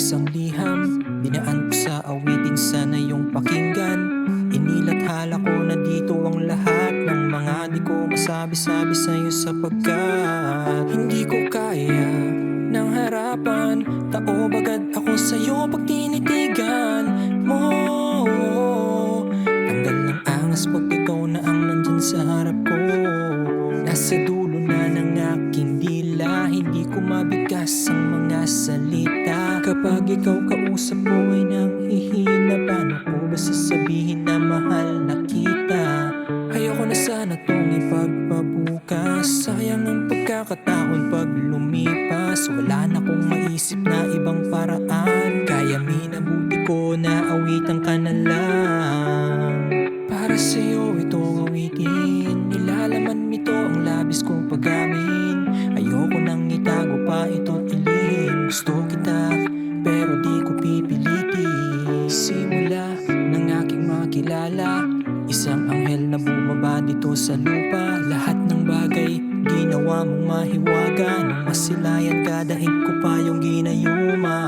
ng isang liham. Dinaan ko sa awitin sana yung pakinggan. Inilathala ko na dito ang lahat Ng mga di ko masabi-sabi sa'yo sapagkat Hindi ko kaya ng harapan. Tao bagad ako sa'yo pag tinitigan mo. Tanggal ng angas pag ikaw na ang nandyan sa harap Kapag ikaw kausap ko ay nang hihina Paano ko ba sasabihin na mahal na kita. Ayoko na sana tong ipagpabukas. Sayang ang pagkakataon pag lumipas. Wala na kong maisip na ibang paraan. Kaya minabuti ko na awitan ka na lang. Para sa'yo ito awitin makilala Isang anghel na bumaba dito sa lupa. Lahat ng bagay ginawa mong mahiwaga Nang masilayan ka dahil ko pa yung ginayuma.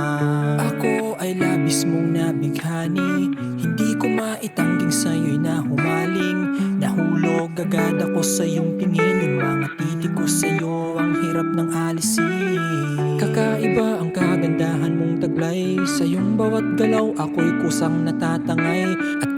Ako ay labis mong nabighani. Hindi ko maitangging sa'yo'y nahumaling. Nahulog agad ako sa iyong tingin. Yung mga titik ko sa'yo ang hirap ng alisin. Kakaiba ang kagandahan mong taglay. Sa iyong bawat galaw ako'y kusang natatangay. At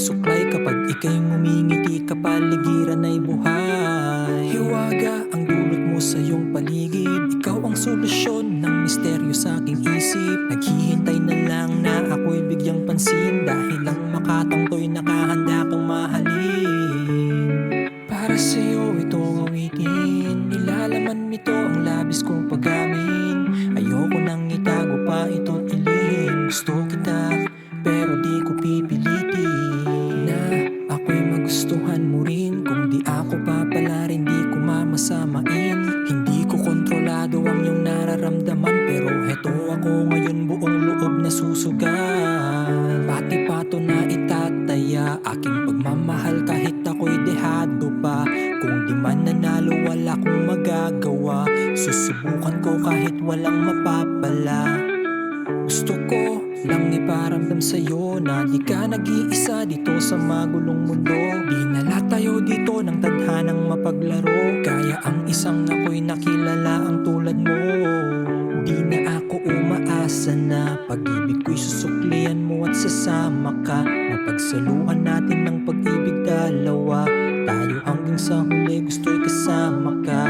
magsuklay Kapag ika'y ngumingiti kapaligiran ay buhay. Hiwaga ang dulot mo sa iyong paligid. Ikaw ang solusyon ng misteryo sa aking isip. Naghihintay na lang na ako'y bigyang pansin Dahil lang makatangto'y nakahanda kang mahalin. Para sa'yo ito awitin. Nilalaman nito ang labis kong pagamin Ayoko nang itago pa ito't ilihim Gusto kita pero di ko pipilitin ako papalarin di ko mamasamain. Hindi ko kontrolado ang iyong nararamdaman. Pero heto ako ngayon buong loob na susugal. Pati pato na itataya. Aking pagmamahal kahit ako'y dehado pa. Kung di man nanalo wala kong magagawa. Susubukan ko kahit walang mapapala gusto ko lang iparamdam sa'yo na di ka nag-iisa dito sa magulong mundo. Dinala tayo dito ng tadhanang mapaglaro. Kaya ang isang ako'y nakilala ang tulad mo. Di na ako umaasa na pag-ibig ko'y susuklian mo at sasama ka. Mapagsaluhan natin ng pag-ibig dalawa. Tayo hanggang sa huli gusto'y kasama ka.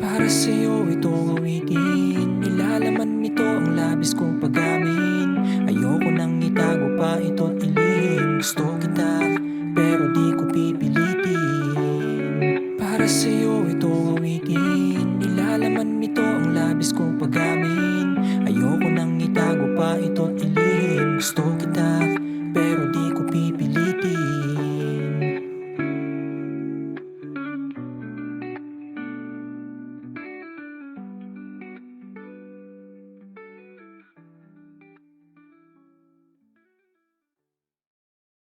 Para sa'yo ito awitin. Nilalaman nito labis kong pagamin. Ayoko nang itago pa ito't ilihim Gusto kita, pero di ko pipilitin. Para sa'yo ito awitin. Nilalaman nito ang labis kong pagamin